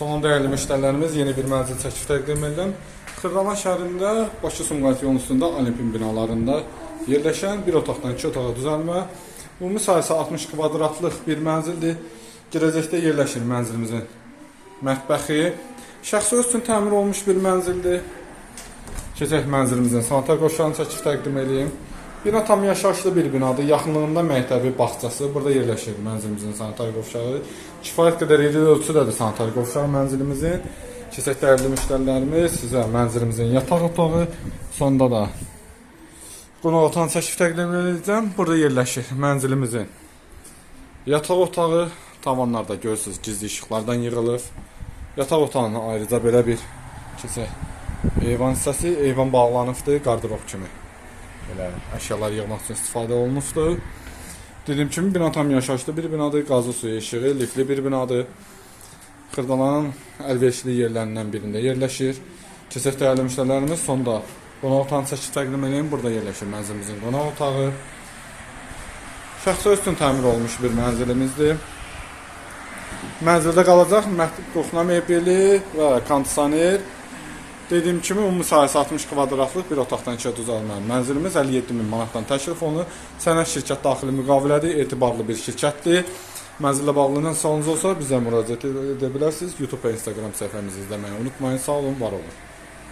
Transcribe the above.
Son değerli müşterilerimiz yeni bir mənzil çəkib təqdim edirəm. Xırdalan şəhərində Bakı Sumqayıt yolunun üstündə Olimpin binalarında yerləşən bir otaqdan iki otağa düzəlmə. Ümumi sayısı 60 kvadratlıq bir mənzildir. Girəcəkdə yerləşir mənzilimizin mətbəxi. Şəxsi öz üçün təmir olmuş bir mənzildir. Keçək mənzilimizin sanitar qoşullarını çəkib təqdim edeyim. Bina tam yaşayışlı bir binadır. Yaxınlığında məktəbi, bağçası. Burada yerləşir mənzilimizin sanitar qovşağı. Kifayət qədər iri ölçüdədir sanitar qovşağı mənzilimizin. Keçək dəyərli müştərilərimiz sizə mənzilimizin yataq otağı, sonda da qonaq otağını çəkib təqdim edəcəm. Burada yerləşir mənzilimizin yataq otağı. Tavanlarda görürsüz gizli işıqlardan yığılıb. Yataq otağına ayrıca belə bir keçək eyvan hissəsi, eyvan bağlanıbdır qardırop kimi. Belə əşyalar yığmaq üçün istifadə olunubdur. Dediyim kimi bina tam yaşayışlı bir binadır. Qazı suyu işığı, lifli bir binadır. Xırdalanın əlverişli yerlərindən birində yerləşir. Keçək dəyərli müştərilərimiz sonda qonaq otağını çəkib təqdim edeyim. Burada yerləşir mənzilimizin qonaq otağı. Şəxsi öz üçün təmir olmuş bir mənzilimizdir. Mənzildə qalacaq məhdud qoxuna mebeli və kondisioner. Dediyim kimi ümumi sayəsi 60 kvadratlıq bir otaqdan ikiyə düzəlmə. Mənzilimiz 57 min manatdan təklif olunur. Sənəd şirkət daxili müqavilədir, etibarlı bir şirkətdir. Mənzillə bağlı nə olsa bizə müraciət edə bilərsiniz. YouTube və Instagram səhifəmizi izləməyi unutmayın. Sağ olun, var olun.